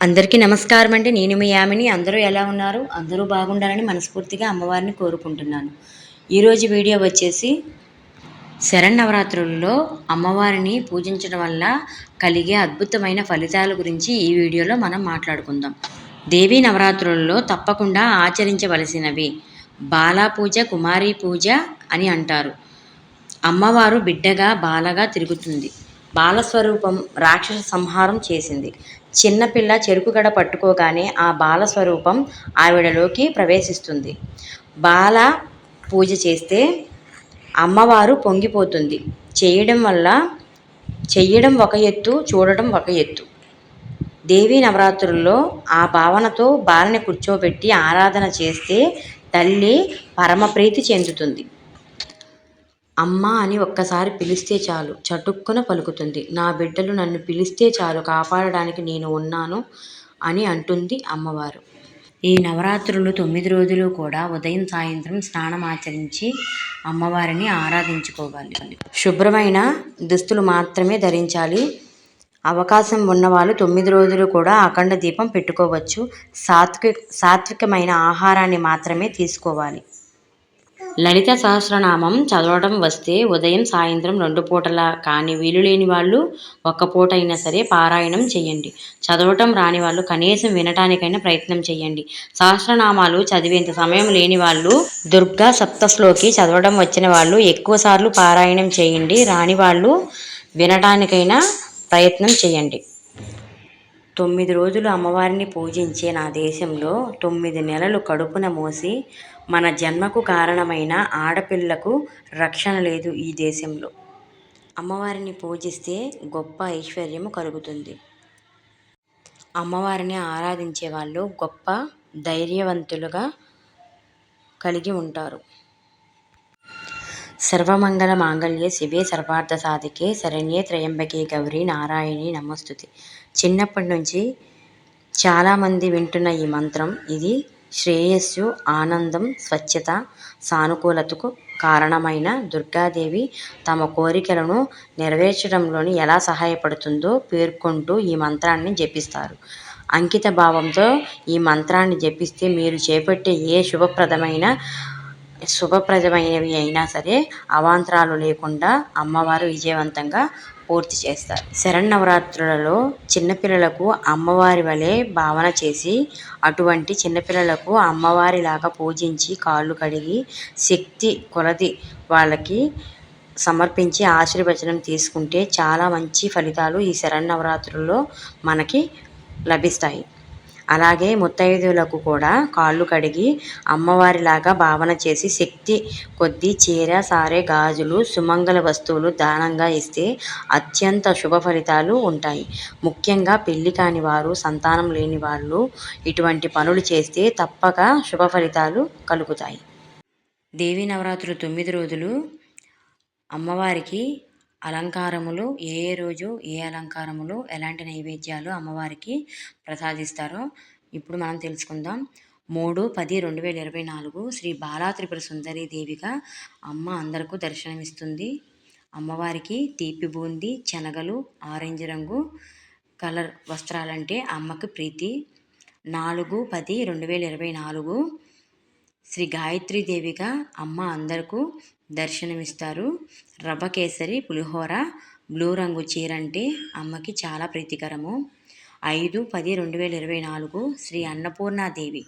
అందరికీ నమస్కారం అండి. నేను మీ యామిని. అందరూ ఎలా ఉన్నారు? అందరూ బాగుండాలని మనస్ఫూర్తిగా అమ్మవారిని కోరుకుంటున్నాను. ఈరోజు వీడియో వచ్చేసి శరన్నవరాత్రుల్లో అమ్మవారిని పూజించడం వల్ల కలిగే అద్భుతమైన ఫలితాల గురించి ఈ వీడియోలో మనం మాట్లాడుకుందాం. దేవీ నవరాత్రుల్లో తప్పకుండా ఆచరించవలసినవి బాలాపూజ కుమారీ కుమారి పూజ అని అంటారు. అమ్మవారు బిడ్డగా బాలగా తిరుగుతుంది. బాలస్వరూపం రాక్షస సంహారం చేసింది. చిన్నపిల్ల చెరుకు గడ పట్టుకోగానే ఆ బాలస్వరూపం ఆవిడలోకి ప్రవేశిస్తుంది. బాల పూజ చేస్తే అమ్మవారు పొంగిపోతుంది. చేయడం వల్ల చెయ్యడం ఒక ఎత్తు చూడడం ఒక ఎత్తు. దేవీ నవరాత్రుల్లో ఆ భావనతో బాలని కూర్చోబెట్టి ఆరాధన చేస్తే తల్లి పరమప్రీతి చెందుతుంది. అమ్మ అని ఒక్కసారి పిలిస్తే చాలు. చటుక్కున పలుకుతుంది. నా బిడ్డలు నన్ను పిలిస్తే చాలు కాపాడడానికి నేను ఉన్నాను అని అంటుంది అమ్మవారు. ఈ నవరాత్రులు తొమ్మిది రోజులు కూడా ఉదయం సాయంత్రం స్నానం ఆచరించి అమ్మవారిని ఆరాధించుకోవాలి. శుభ్రమైన దుస్తులు మాత్రమే ధరించాలి. అవకాశం ఉన్నవాళ్ళు తొమ్మిది రోజులు కూడా అఖండ దీపం పెట్టుకోవచ్చు. సాత్విక సాత్వికమైన ఆహారాన్ని మాత్రమే తీసుకోవాలి. లలిత సహస్రనామం చదవడం వస్తే ఉదయం సాయంత్రం రెండు పూటలా కానీ వీలు లేని వాళ్ళు ఒక్క పూట అయినా సరే పారాయణం చేయండి. చదవటం రాని వాళ్ళు కనీసం వినటానికైనా ప్రయత్నం చేయండి. సహస్రనామాలు చదివేంత సమయం లేని వాళ్ళు దుర్గా సప్తస్లోకి చదవడం వచ్చిన వాళ్ళు ఎక్కువసార్లు పారాయణం చేయండి. రాని వాళ్ళు వినటానికైనా ప్రయత్నం చేయండి. తొమ్మిది రోజులు అమ్మవారిని పూజించే నా దేశంలో తొమ్మిది నెలలు కడుపున మోసి మన జన్మకు కారణమైన ఆడపిల్లకు రక్షణ లేదు ఈ దేశంలో. అమ్మవారిని పూజిస్తే గొప్ప ఐశ్వర్యము కలుగుతుంది. అమ్మవారిని ఆరాధించే వాళ్ళు గొప్ప ధైర్యవంతులుగా కలిగి ఉంటారు. సర్వమంగళ మాంగళ్యే శివే సర్వార్థ సాధికే శరణ్యే త్రయంబకే గౌరీ నారాయణి నమస్తుతి. చిన్నప్పటి నుంచి చాలామంది వింటున్న ఈ మంత్రం ఇది శ్రేయస్సు ఆనందం స్వచ్ఛత సానుకూలతకు కారణమైన దుర్గాదేవి తమ కోరికలను నెరవేర్చడంలోని ఎలా సహాయపడుతుందో పేర్కొంటూ ఈ మంత్రాన్ని జపిస్తారు. అంకిత భావంతో ఈ మంత్రాన్ని జపిస్తే మీరు చేపట్టే ఏ శుభప్రదమైన శుభప్రదమైనవి అయినా సరే అవాంతరాలు లేకుండా అమ్మవారు విజయవంతంగా పూర్తి చేస్తారు. శరన్నవరాత్రులలో చిన్నపిల్లలకు అమ్మవారి వలె భావన చేసి అటువంటి చిన్నపిల్లలకు అమ్మవారిలాగా పూజించి కాళ్ళు కడిగి శక్తి కొలది వాళ్ళకి సమర్పించి ఆశీర్వచనం తీసుకుంటే చాలా మంచి ఫలితాలు ఈ శరన్నవరాత్రుల్లో మనకి లభిస్తాయి. అలాగే ముత్తైదువులకు కూడా కాళ్ళు కడిగి అమ్మవారిలాగా భావన చేసి శక్తి కొద్దీ చీర సారే గాజులు సుమంగళ వస్తువులు దానంగా ఇస్తే అత్యంత శుభ ఫలితాలు ఉంటాయి. ముఖ్యంగా పెళ్ళి కాని వారు సంతానం లేని వాళ్ళు ఇటువంటి పనులు చేస్తే తప్పక శుభ ఫలితాలు కలుగుతాయి. దేవీ నవరాత్రులు తొమ్మిది రోజులు అమ్మవారికి అలంకారములు ఏ ఏ రోజు ఏ అలంకారములు ఎలాంటి నైవేద్యాలు అమ్మవారికి ప్రసాదిస్తారో ఇప్పుడు మనం తెలుసుకుందాం. మూడు పది రెండు వేల ఇరవై నాలుగు శ్రీ బాలా త్రిపుర సుందరి దేవిగా అమ్మ అందరికీ దర్శనమిస్తుంది. అమ్మవారికి తీపి బూంది శనగలు ఆరెంజ్ రంగు కలర్ వస్త్రాలంటే అమ్మకి ప్రీతి. నాలుగు పది రెండు వేల ఇరవై నాలుగు శ్రీ గాయత్రి దేవిగా అమ్మ అందరికీ దర్శనమిస్తారు. రవ్వకేసరి పులిహోర బ్లూ రంగు చీర అంటే అమ్మకి చాలా ప్రీతికరము. ఐదు పది రెండు వేల ఇరవై నాలుగు శ్రీ అన్నపూర్ణాదేవి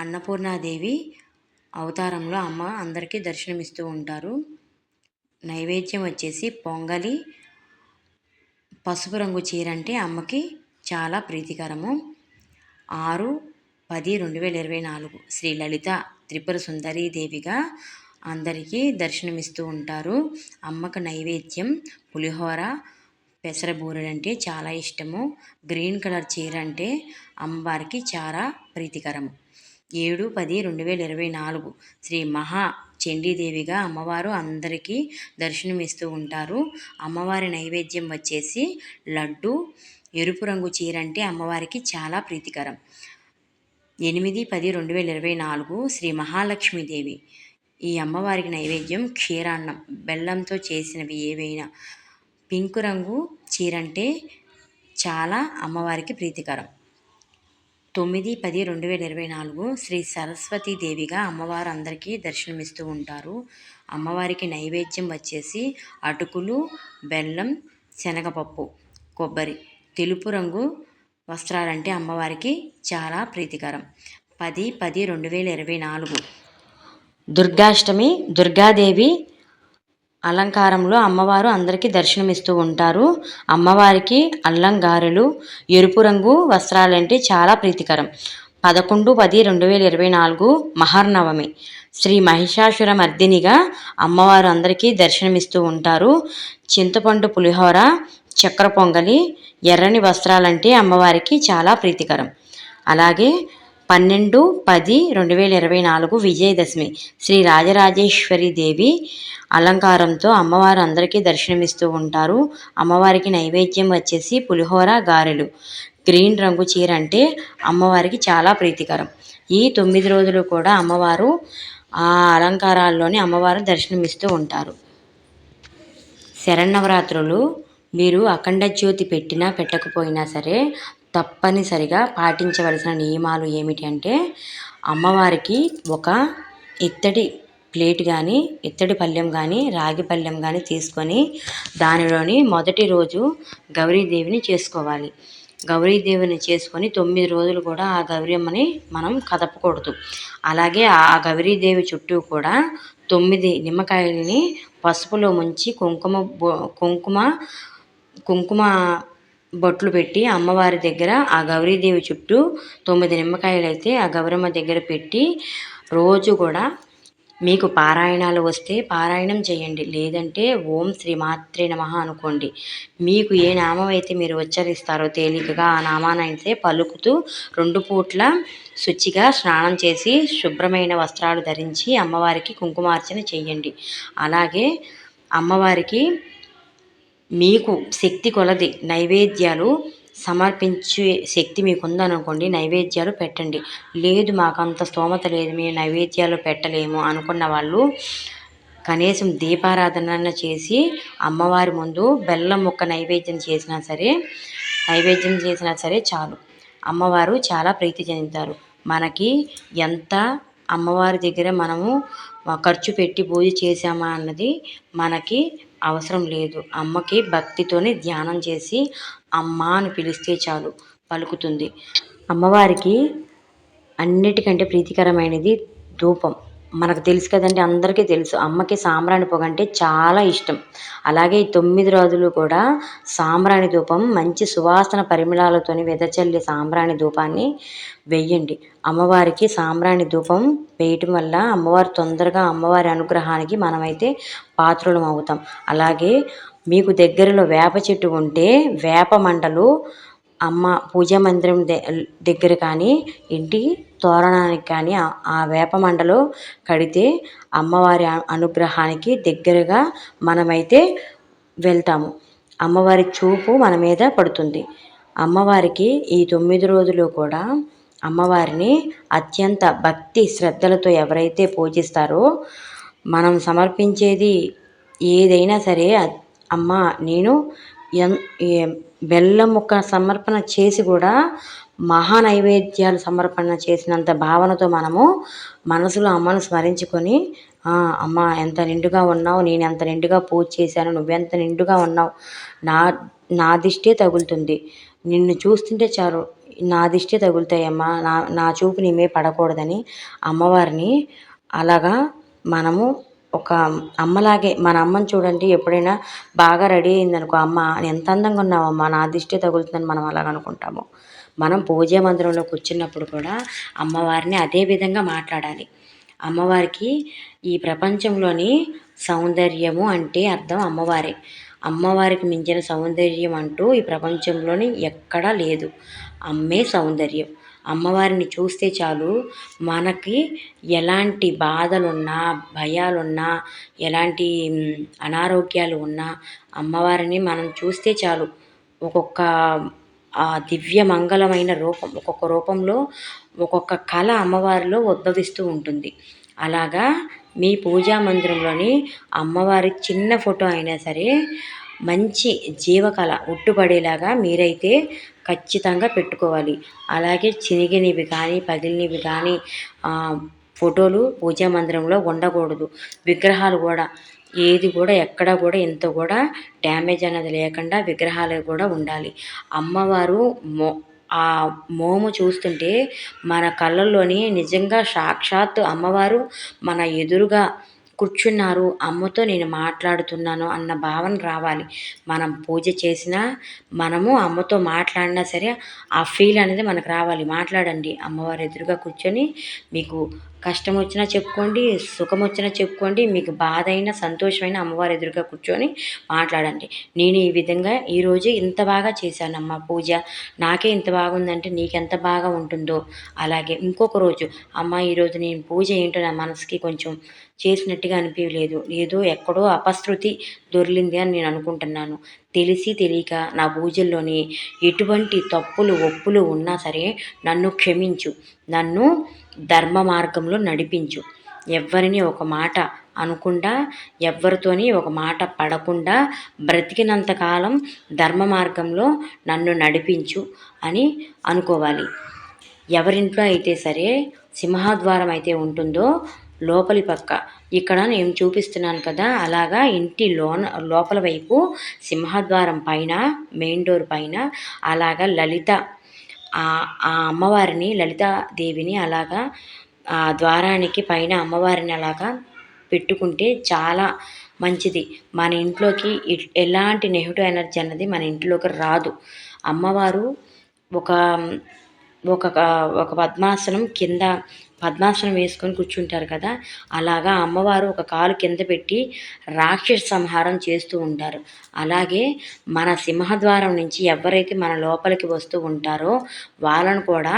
అన్నపూర్ణాదేవి అవతారంలో అమ్మ అందరికీ దర్శనమిస్తూ ఉంటారు. నైవేద్యం వచ్చేసి పొంగలి పసుపు రంగు చీర అంటే అమ్మకి చాలా ప్రీతికరము. ఆరు పది రెండు వేల ఇరవై నాలుగు. శ్రీ లలిత త్రిపుర సుందరీ దేవిగా అందరికీ దర్శనమిస్తూ ఉంటారు. అమ్మకు నైవేద్యం పులిహోర పెసర అంటే చాలా ఇష్టము. గ్రీన్ కలర్ చీర అంటే అమ్మవారికి చాలా ప్రీతికరము. ఏడు పది రెండు వేల ఇరవై నాలుగు. శ్రీ మహా చండీదేవిగా అమ్మవారు అందరికీ దర్శనమిస్తూ ఉంటారు. అమ్మవారి నైవేద్యం వచ్చేసి లడ్డు ఎరుపు రంగు చీర అంటే అమ్మవారికి చాలా ప్రీతికరం. ఎనిమిది పది రెండు వేల ఇరవై నాలుగు శ్రీ మహాలక్ష్మీదేవి. ఈ అమ్మవారికి నైవేద్యం క్షీరాన్నం. బెల్లంతో చేసినవి ఏవైనా పింక్ రంగు చీర అంటే చాలా అమ్మవారికి ప్రీతికరం. తొమ్మిది పది రెండు వేల ఇరవై నాలుగు శ్రీ సరస్వతీ దేవిగా అమ్మవారు అందరికీ దర్శనమిస్తూ ఉంటారు. అమ్మవారికి నైవేద్యం వచ్చేసి అటుకులు బెల్లం శనగపప్పు కొబ్బరి తెలుపు రంగు వస్త్రాలంటే అమ్మవారికి చాలా ప్రీతికరం. పది పది రెండు వేల ఇరవై నాలుగు. దుర్గాష్టమి దుర్గాదేవి అలంకారంలో అమ్మవారు అందరికీ దర్శనమిస్తూ ఉంటారు. అమ్మవారికి అల్లంగారెలు ఎరుపు రంగు వస్త్రాలంటే చాలా ప్రీతికరం. పదకొండు పది రెండు వేల ఇరవై నాలుగు మహర్నవమి. శ్రీ మహిషాసుర మర్దినిగా అమ్మవారు అందరికీ దర్శనమిస్తూ ఉంటారు. చింతపండు పులిహోర చక్ర పొంగలి ఎర్రని వస్త్రాలంటే అమ్మవారికి చాలా ప్రీతికరం. అలాగే పన్నెండు పది రెండు వేల ఇరవై నాలుగు విజయదశమి శ్రీ రాజరాజేశ్వరి దేవి అలంకారంతో అమ్మవారు అందరికీ దర్శనమిస్తూ ఉంటారు. అమ్మవారికి నైవేద్యం వచ్చేసి పులిహోర గారెలు. గ్రీన్ రంగు చీర అంటే అమ్మవారికి చాలా ప్రీతికరం. ఈ తొమ్మిది రోజులు కూడా అమ్మవారు ఆ అలంకారాల్లోనే అమ్మవారు దర్శనమిస్తూ ఉంటారు. శరణవరాత్రులు మీరు అఖండ జ్యోతి పెట్టినా పెట్టకపోయినా సరే తప్పనిసరిగా పాటించవలసిన నియమాలు ఏమిటి అంటే అమ్మవారికి ఒక ఇత్తడి ప్లేట్ కానీ ఇత్తడి పళ్ళెం కానీ రాగి పళ్ళెం కానీ తీసుకొని దానిలోని మొదటి రోజు గౌరీదేవిని చేసుకోవాలి. గౌరీదేవిని చేసుకొని తొమ్మిది రోజులు కూడా ఆ గౌరమ్మని మనం కదపకూడదు. అలాగే ఆ గౌరీదేవి చుట్టూ కూడా తొమ్మిది నిమ్మకాయలని పసుపులో ముంచి కుంకుమ కుంకుమ కుంకుమ బొట్లు పెట్టి అమ్మవారి దగ్గర ఆ గౌరీదేవి చుట్టూ తొమ్మిది నిమ్మకాయలు అయితే ఆ గౌరమ్మ దగ్గర పెట్టి రోజు కూడా మీకు పారాయణాలు వస్తే పారాయణం చేయండి. లేదంటే ఓం శ్రీ మాత్రే నమ అనుకోండి. మీకు ఏ నామం అయితే మీరు ఉచ్చరిస్తారో తేలికగా ఆ నామానైతే పలుకుతూ రెండు పూట్ల శుచిగా స్నానం చేసి శుభ్రమైన వస్త్రాలు ధరించి అమ్మవారికి కుంకుమార్చన చేయండి. అలాగే అమ్మవారికి మీకు శక్తి కొలది. నైవేద్యాలు సమర్పించే శక్తి మీకు ఉందనుకోండి నైవేద్యాలు పెట్టండి. లేదు మాకు అంత స్తోమత లేదు మేము నైవేద్యాలు పెట్టలేము అనుకున్న వాళ్ళు కనీసం దీపారాధన చేసి అమ్మవారి ముందు బెల్లం ముక్క నైవేద్యం చేసినా సరే నైవేద్యం చేసినా సరే చాలు. అమ్మవారు చాలా ప్రీతి చెందుతారు. మనకి ఎంత అమ్మవారి దగ్గర మనము ఖర్చు పెట్టి పూజ చేసామా అన్నది మనకి అవసరం లేదు. అమ్మకి భక్తితోనే ధ్యానం చేసి అమ్మ అని పిలిస్తే చాలు పలుకుతుంది. అమ్మవారికి అన్నిటికంటే ప్రీతికరమైనది ధూపం. మనకు తెలుసు కదండి అందరికీ తెలుసు. అమ్మకి సాంబ్రాణి పొగ అంటే చాలా ఇష్టం. అలాగే ఈ తొమ్మిది రోజులు కూడా సాంబ్రాణి ధూపం మంచి సువాసన పరిమళాలతోని వెదచల్లి సాంబ్రాణి ధూపాన్ని వెయ్యండి. అమ్మవారికి సాంబ్రాణి ధూపం వేయటం వల్ల అమ్మవారు తొందరగా అమ్మవారి అనుగ్రహానికి మనమైతే పాత్రులం అవుతాం. అలాగే మీకు దగ్గరలో వేప చెట్టు ఉంటే వేప మంటలు అమ్మ పూజా మందిరం దగ్గర కానీ ఇంటి తోరణానికి కానీ ఆ వేపమండలో కడితే అమ్మవారి అనుగ్రహానికి దగ్గరగా మనమైతే వెళ్తాము. అమ్మవారి చూపు మన మీద పడుతుంది. అమ్మవారికి ఈ తొమ్మిది రోజులు కూడా అమ్మవారిని అత్యంత భక్తి శ్రద్ధలతో ఎవరైతే పూజిస్తారో మనం సమర్పించేది ఏదైనా సరే అమ్మ నేను ఎం బెల్లం ముక్క సమర్పణ చేసి కూడా మహా నైవేద్యాలు సమర్పణ చేసినంత భావనతో మనము మనసులో అమ్మను స్మరించుకొని అమ్మ ఎంత నిండుగా ఉన్నావు నేను ఎంత నిండుగా పూజ చేశాను నువ్వెంత నిండుగా ఉన్నావు నా నా దిష్టే తగులుతుంది. నిన్ను చూస్తుంటే చాలు నా దిష్టే తగులుతాయమ్మా నా నా చూపు నీ మీద పడకూడదని అమ్మవారిని అలాగా మనము ఒక అమ్మలాగే మన అమ్మని చూడండి ఎప్పుడైనా బాగా రెడీ అయిందనుకో అమ్మ ఎంత అందంగా ఉన్నావమ్మా నా దిష్టి తగులుతుందని మనం అలాగ అనుకుంటాము. మనం పూజా మందిరంలో కూర్చున్నప్పుడు కూడా అమ్మవారిని అదే విధంగా మాట్లాడాలి. అమ్మవారికి ఈ ప్రపంచంలోని సౌందర్యము అంటే అర్థం అమ్మవారే. అమ్మవారికి మించిన సౌందర్యం అంటూ ఈ ప్రపంచంలోని ఎక్కడా లేదు. అమ్మే సౌందర్యం. అమ్మవారిని చూస్తే చాలు మనకి ఎలాంటి బాధలున్నా భయాలున్నా ఎలాంటి అనారోగ్యాలు ఉన్నా అమ్మవారిని మనం చూస్తే చాలు. ఒక్కొక్క ఆ దివ్య మంగళమైన రూపం ఒక్కొక్క రూపంలో ఒక్కొక్క కళ అమ్మవారిలో ఉద్భవిస్తూ ఉంటుంది. అలాగా మీ పూజా మందిరంలోని అమ్మవారి చిన్న ఫోటో అయినా సరే మంచి జీవకళ ఉట్టుపడేలాగా మీరైతే ఖచ్చితంగా పెట్టుకోవాలి. అలాగే చినిగినవి కానీ పగిలినవి కానీ ఫోటోలు పూజా మందిరంలో ఉండకూడదు. విగ్రహాలు కూడా ఏది కూడా ఎక్కడ కూడా ఇంత కూడా డ్యామేజ్ అనేది లేకుండా విగ్రహాలు కూడా ఉండాలి. అమ్మవారు మో ఆ మోము చూస్తుంటే మన కళ్ళల్లోని నిజంగా సాక్షాత్ అమ్మవారు మన ఎదురుగా కూర్చున్నారు. అమ్మతో నేను మాట్లాడుతున్నాను అన్న భావన రావాలి. మనం పూజ చేసినా మనము అమ్మతో మాట్లాడినా సరే ఆ ఫీల్ అనేది మనకు రావాలి. మాట్లాడండి. అమ్మవారు ఎదురుగా కూర్చొని మీకు కష్టం వచ్చినా చెప్పుకోండి సుఖం వచ్చినా చెప్పుకోండి మీకు బాధ అయినా సంతోషమైన అమ్మవారి ఎదురుగా కూర్చొని మాట్లాడండి. నేను ఈ విధంగా ఈరోజు ఇంత బాగా చేశానమ్మ పూజ. నాకే ఇంత బాగుందంటే నీకెంత బాగా ఉంటుందో? అలాగే ఇంకొక రోజు అమ్మ ఈరోజు నేను పూజ ఏంటో నా మనసుకి కొంచెం చేసినట్టుగా అనిపించలేదు ఏదో ఎక్కడో అపశృతి దొరిలింది అని నేను అనుకుంటున్నాను. తెలిసి తెలియక నా పూజల్లోని ఎటువంటి తప్పులు ఒప్పులు ఉన్నా సరే నన్ను క్షమించు. నన్ను ధర్మ మార్గంలో నడిపించు. ఎవరిని ఒక మాట అనకుండా ఎవరితోని ఒక మాట పడకుండా బ్రతికినంతకాలం ధర్మ మార్గంలో నన్ను నడిపించు అని అనుకోవాలి. ఎవరింట్లో అయితే సరే సింహద్వారం అయితే ఉంటుందో లోపలి పక్క. ఇక్కడ నేను చూపిస్తున్నాను కదా అలాగా ఇంటి లోన లోపల వైపు సింహద్వారం పైన మెయిన్ డోర్ పైన అలాగా లలిత ఆ అమ్మవారిని లలితాదేవిని అలాగా ఆ ద్వారానికి పైన అమ్మవారిని అలాగా పెట్టుకుంటే చాలా మంచిది. మన ఇంట్లోకి ఎలాంటి నెగిటివ్ ఎనర్జీ అన్నది మన ఇంట్లోకి రాదు. అమ్మవారు ఒక ఒక ఒక పద్మాసనం కింద పద్మాసనం వేసుకొని కూర్చుంటారు కదా అలాగా అమ్మవారు ఒక కాలు కింద పెట్టి రాక్షస సంహారం చేస్తూ ఉంటారు. అలాగే మన సింహద్వారం నుంచి ఎవరైతే మన లోపలికి వస్తూ ఉంటారో వాళ్ళను కూడా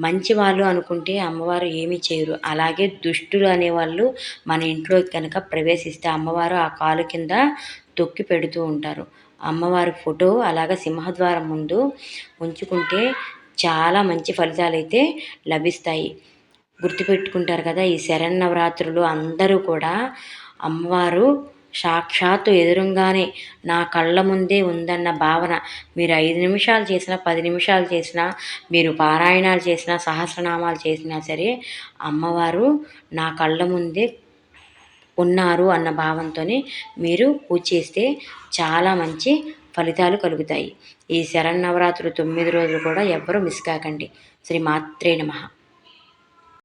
మంచి వాళ్ళు అనుకుంటే అమ్మవారు ఏమి చేయరు. అలాగే దుష్టులు అనేవాళ్ళు మన ఇంట్లో కనుక ప్రవేశిస్తే అమ్మవారు ఆ కాలు కింద తొక్కి పెడుతూ ఉంటారు. అమ్మవారి ఫోటో అలాగే సింహద్వారం ముందు ఉంచుకుంటే చాలా మంచి ఫలితాలు అయితే లభిస్తాయి. గుర్తుపెట్టుకుంటారు కదా ఈ శరన్నవరాత్రులు అందరూ కూడా అమ్మవారు సాక్షాత్తు ఎదురుగానే నా కళ్ళ ముందే ఉందన్న భావన. మీరు ఐదు నిమిషాలు చేసినా పది నిమిషాలు చేసినా మీరు పారాయణాలు చేసినా సహస్రనామాలు చేసినా సరే అమ్మవారు నా కళ్ళ ముందే ఉన్నారు అన్న భావంతోనే మీరు పూజ చేస్తే చాలా మంచి ఫలితాలు కలుగుతాయి. ఈ శరన్నవరాత్రులు తొమ్మిది రోజులు కూడా ఎవ్వరూ మిస్ కాకండి. శ్రీ మాత్రే నమహా